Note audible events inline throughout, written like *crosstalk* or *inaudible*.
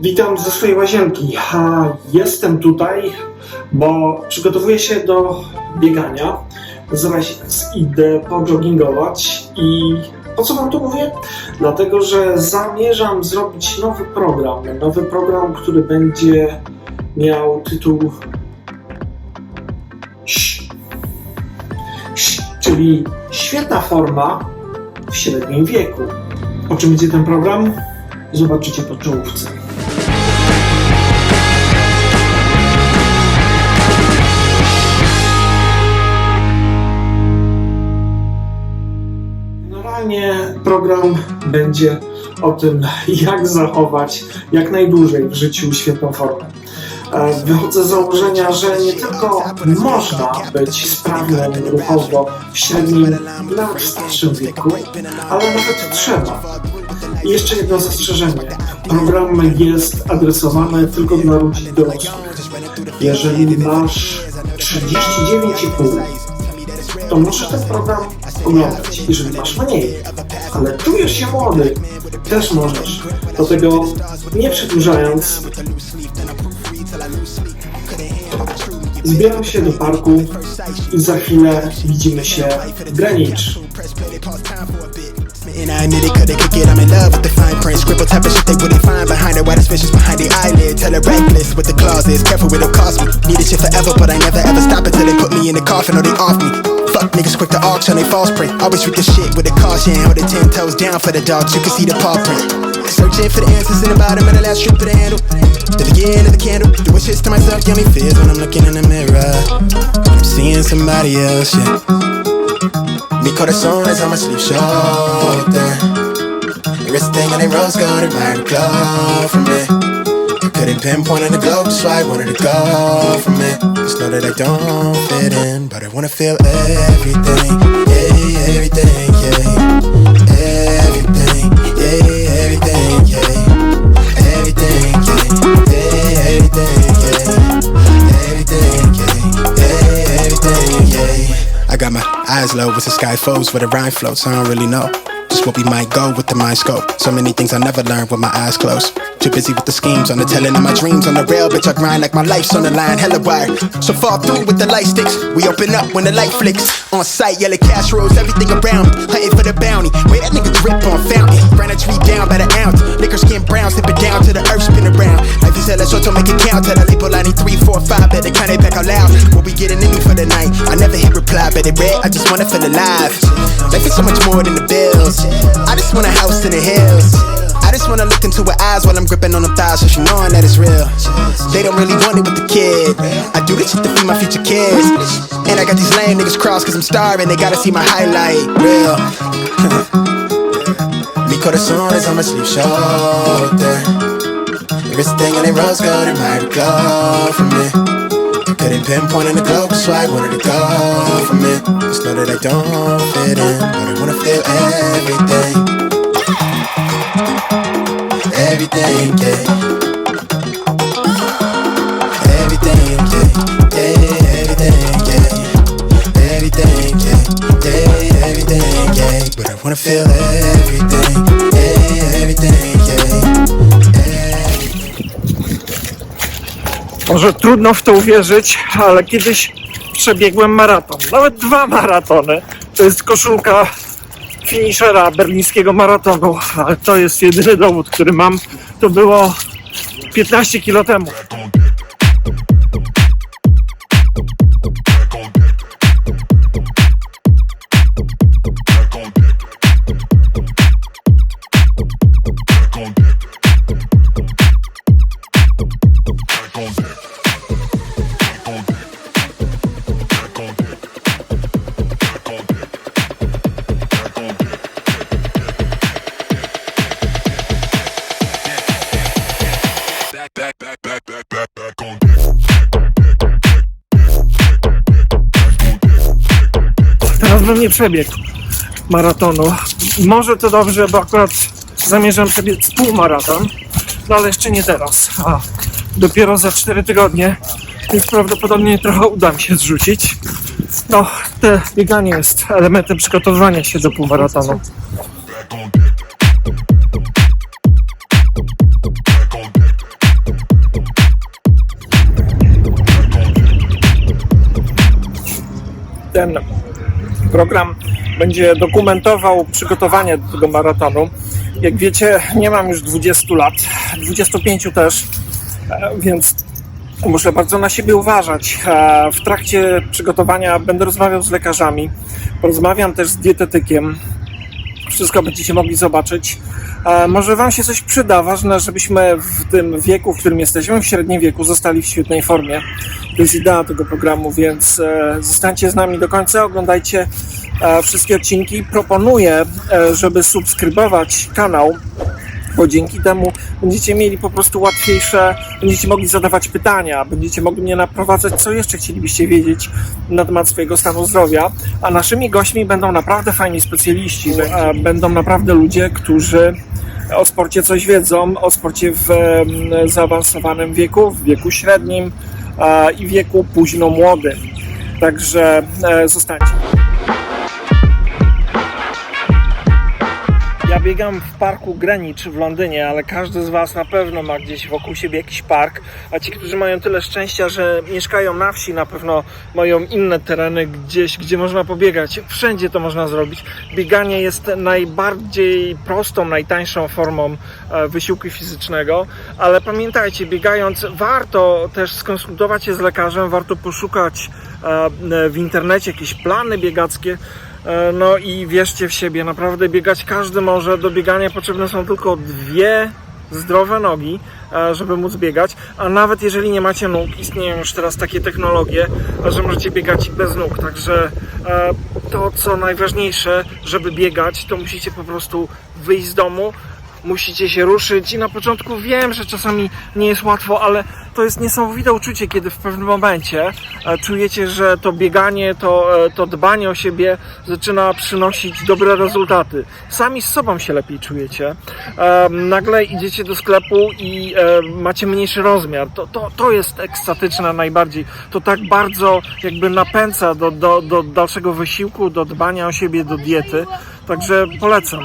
Witam ze swojej łazienki. Jestem tutaj, bo przygotowuję się do biegania. Zaraz idę pojoggingować i po co wam to mówię? Dlatego, że zamierzam zrobić nowy program. Nowy program, który będzie miał tytuł Ś. Ś, czyli świetna forma w średnim wieku. O czym będzie ten program? Zobaczycie po czołówce. Program będzie o tym, jak zachować jak najdłużej w życiu świetną formę. E, Wychodzę z założenia, że nie tylko można być sprawnym ruchowo w średnim, nawet starszym wieku, ale nawet trzeba. I jeszcze jedno zastrzeżenie. Program jest adresowany tylko dla ludzi dorosłych. Jeżeli masz 39,5, to możesz ten program oglądać, jeżeli masz mniej. Ale czujesz się młody, też możesz. Dlatego nie przedłużając, zbieram się do parku i za chwilę widzimy się w Greenwich. And I admit it, could they kick it? I'm in love with the fine print. Scribble type of shit they wouldn't find behind behind the. Her reckless with the clauses. Careful what it'll cost me. Need this shit forever, but I never ever stop until they put me in the coffin or they off me. Fuck niggas quick to auction, they false print. Always treat the shit with a caution. Hold the ten toes down for the dogs, you can see the paw print. Searching for the answers in the bottom of the last strip of the handle. The beginning of the candle. Do shits to myself, give me fears when I'm looking in the mirror. I'm seeing somebody else, yeah. Mi corazón es on my sleeve shoulder. Everything in a rose gold admire the glow from me. Couldn't pinpoint on the globe, why I wanted to go from it. Just know that I don't fit in, but I wanna feel everything, yeah, everything, yeah, everything, yeah, everything, yeah, everything, yeah, everything, yeah, everything, yeah. I got my eyes low with the sky flows where the rhyme floats. I don't really know. Just what we might go with the mind scope. So many things I never learned with my eyes closed. Too busy with the schemes on the telling of my dreams on the rail, bitch. I grind like my life's on the line, hella wire. So far through with the light sticks. We open up when the light flicks. On sight, yellow casseroles, everything around me. Hunting for the bounty. Wait, that nigga drip on fountain. Ran a tree down by the ounce. Liquor skin brown, it down to the earth, spin around. Life is hella short, so make it count. Tell the label I need three, four, five, better count it back out loud. What we getting into for the night? I never hit reply, but it read. I just wanna feel alive. Life is so much more than the bills. I just want a house in the hills. I just wanna look into her eyes while I'm gripping on them thighs, so she knowing that it's real. They don't really want it with the kid. I do this shit to feed my future kids. And I got these lame niggas crossed cause I'm starving. They gotta see my highlight. Real. Mi corazón is on my sleeve shoulder. Everything in a rose gold admire the glow from me. Couldn't pinpoint in the globe, so I wanted to go from it. Just know that I don't fit in, but I wanna feel Może trudno w to uwierzyć, ale kiedyś przebiegłem maraton. Nawet dwa maratony. To jest koszulka finishera berlińskiego maratonu, ale to jest jedyny dowód, który mam. To było 15 kilo temu. bym nie przebiegł maratonu. Może to dobrze, bo akurat zamierzam przebiec półmaraton, no ale jeszcze nie teraz, a dopiero za 4 tygodnie, więc prawdopodobnie trochę uda mi się zrzucić. No, te bieganie jest elementem przygotowywania się do półmaratonu. Ten program będzie dokumentował przygotowanie do tego maratonu. Jak wiecie, nie mam już 20 lat, 25 też, e, więc muszę bardzo na siebie uważać. E, W trakcie przygotowania będę rozmawiał z lekarzami, porozmawiam też z dietetykiem. Wszystko będziecie mogli zobaczyć. E, Może Wam się coś przyda. Ważne, żebyśmy w tym wieku, w którym jesteśmy, w średnim wieku, zostali w świetnej formie. To jest idea tego programu, więc e, zostańcie z nami do końca, oglądajcie e, wszystkie odcinki. Proponuję, żeby subskrybować kanał, bo dzięki temu będziecie mieli po prostu łatwiejsze, będziecie mogli zadawać pytania, będziecie mogli mnie naprowadzać, co jeszcze chcielibyście wiedzieć na temat swojego stanu zdrowia. A naszymi gośćmi będą naprawdę fajni specjaliści, e, będą naprawdę ludzie, którzy o sporcie coś wiedzą, o sporcie w zaawansowanym wieku, w wieku średnim e, i wieku późno młodym. Także e, zostańcie. Biegam w parku Greenwich w Londynie, ale każdy z Was na pewno ma gdzieś wokół siebie jakiś park, a ci, którzy mają tyle szczęścia, że mieszkają na wsi, na pewno mają inne tereny gdzieś, gdzie można pobiegać. Wszędzie to można zrobić. Bieganie jest najbardziej prostą, najtańszą formą e, wysiłku fizycznego, ale pamiętajcie, biegając warto też skonsultować się z lekarzem, warto poszukać e, w internecie jakieś plany biegackie, No i wierzcie w siebie, naprawdę biegać każdy może. Do biegania potrzebne są tylko dwie zdrowe nogi, e, żeby móc biegać. A nawet jeżeli nie macie nóg, istnieją już teraz takie technologie, e, że możecie biegać bez nóg. Także e, to, co najważniejsze, żeby biegać, to musicie po prostu wyjść z domu. Musicie się ruszyć i na początku wiem, że czasami nie jest łatwo, ale to jest niesamowite uczucie, kiedy w pewnym momencie e, czujecie, że to bieganie, to, e, to dbanie o siebie zaczyna przynosić dobre rezultaty. Sami z sobą się lepiej czujecie. E, Nagle idziecie do sklepu i macie mniejszy rozmiar. To, to, to jest ekstatyczne najbardziej. To tak bardzo jakby napędza do, do, do dalszego wysiłku, do dbania o siebie, do diety. Także polecam.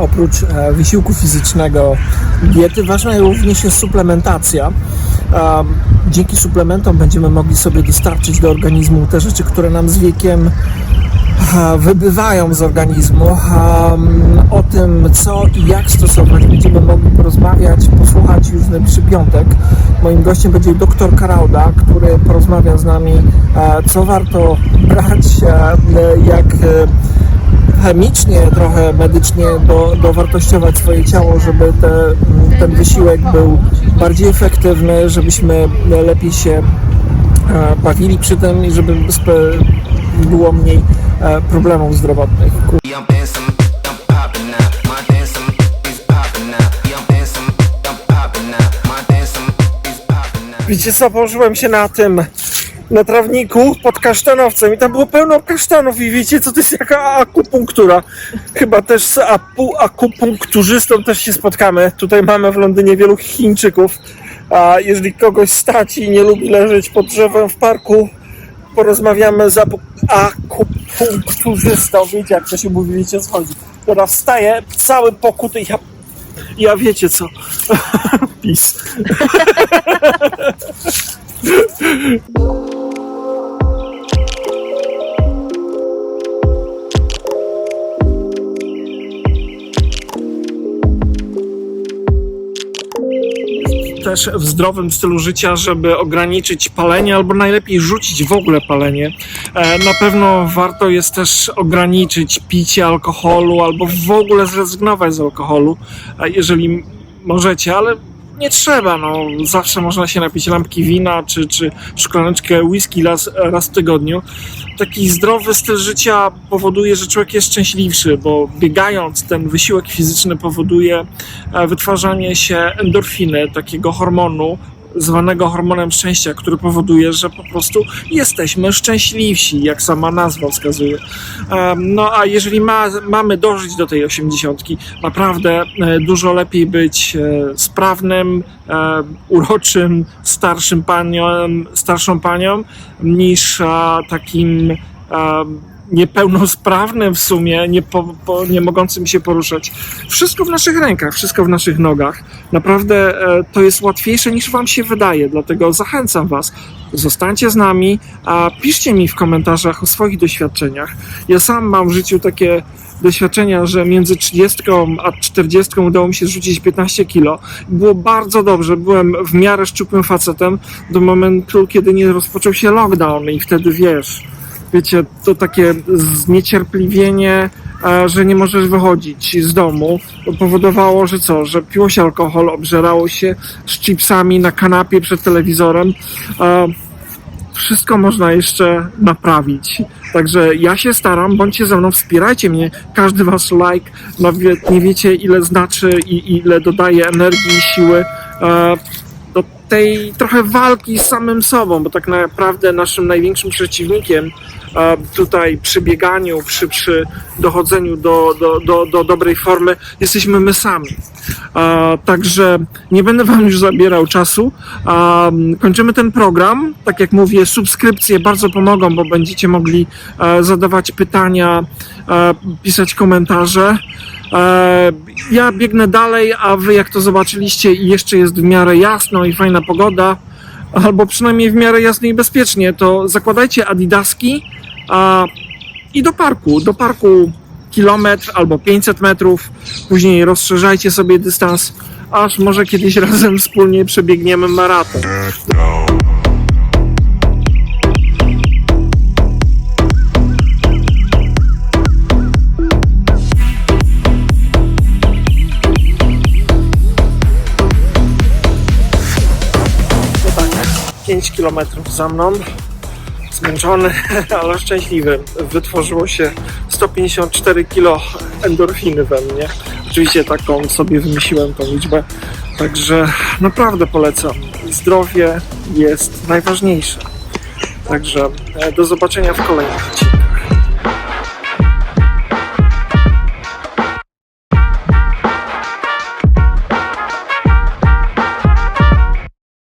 Oprócz e, wysiłku fizycznego, diety, ważna również jest suplementacja. Um, Dzięki suplementom będziemy mogli sobie dostarczyć do organizmu te rzeczy, które nam z wiekiem e, wybywają z organizmu. O tym, co i jak stosować, będziemy mogli porozmawiać, posłuchać już najbliższy piątek. Moim gościem będzie dr Karauda, który porozmawia z nami, e, co warto brać, e, jak e, chemicznie, trochę medycznie do, dowartościować swoje ciało, żeby te, ten wysiłek był bardziej efektywny, żebyśmy lepiej się e, bawili przy tym i żeby było mniej e, problemów zdrowotnych. Wiecie co, położyłem się na tym, na trawniku pod kasztanowcem i tam było pełno kasztanów i wiecie co, to jest jaka akupunktura. Chyba też z apu, akupunkturzystą też się spotkamy. Tutaj mamy w Londynie wielu Chińczyków, a jeżeli kogoś stać i nie lubi leżeć pod drzewem w parku, porozmawiamy z akupunkturzystą. Wiecie jak to się mówi, wiecie o co chodzi. Wstaję, cały pokuty, ja, ja wiecie co. *laughs* Pis. *laughs* też w zdrowym stylu życia, żeby ograniczyć palenie albo najlepiej rzucić w ogóle palenie. E, Na pewno warto jest też ograniczyć picie alkoholu albo w ogóle zrezygnować z alkoholu, e, jeżeli możecie, ale nie trzeba, no. Zawsze można się napić lampki wina czy, czy szklaneczkę whisky raz, raz w tygodniu. Taki zdrowy styl życia powoduje, że człowiek jest szczęśliwszy, bo biegając ten wysiłek fizyczny powoduje e, wytwarzanie się endorfiny, takiego hormonu, zwanego hormonem szczęścia, który powoduje, że po prostu jesteśmy szczęśliwsi, jak sama nazwa wskazuje. No a jeżeli ma, mamy dożyć do tej osiemdziesiątki, naprawdę e, dużo lepiej być e, sprawnym, e, uroczym, starszym panią, starszą panią, niż takim niepełnosprawnym w sumie, nie, po, po, nie mogącym się poruszać. Wszystko w naszych rękach, wszystko w naszych nogach. Naprawdę e, to jest łatwiejsze niż Wam się wydaje, dlatego zachęcam Was. Zostańcie z nami, a piszcie mi w komentarzach o swoich doświadczeniach. Ja sam mam w życiu takie doświadczenia, że między 30 a 40 udało mi się zrzucić 15 kilo. Było bardzo dobrze, byłem w miarę szczupłym facetem do momentu, kiedy nie rozpoczął się lockdown i wtedy wiesz, wiecie, to takie zniecierpliwienie, e, że nie możesz wychodzić z domu, powodowało, że co, że piło się alkohol, obżerało się z chipsami na kanapie przed telewizorem. E, Wszystko można jeszcze naprawić. Także ja się staram, bądźcie ze mną, wspierajcie mnie. Każdy wasz like, nawet nie wiecie ile znaczy i ile dodaje energii i siły e, do tej trochę walki z samym sobą, bo tak naprawdę naszym największym przeciwnikiem tutaj przy bieganiu, przy, przy dochodzeniu do, do, do, do dobrej formy jesteśmy my sami. Także nie będę Wam już zabierał czasu. Kończymy ten program. Tak jak mówię, subskrypcje bardzo pomogą, bo będziecie mogli e, zadawać pytania, e, pisać komentarze. E, Ja biegnę dalej, a Wy, jak to zobaczyliście, i jeszcze jest w miarę jasno i fajna pogoda, albo przynajmniej w miarę jasno i bezpiecznie, to zakładajcie adidaski i do parku. Do parku kilometr albo 500 metrów. Później rozszerzajcie sobie dystans, aż może kiedyś *laughs* razem wspólnie przebiegniemy maraton. 5 kilometrów za mną. Zmęczony, *laughs* ale szczęśliwy. Wytworzyło się 154 kilo endorfiny we mnie. Oczywiście taką sobie wymyśliłem tą liczbę. Także naprawdę polecam. Zdrowie jest najważniejsze. Także e, do zobaczenia w kolejnych odcinkach.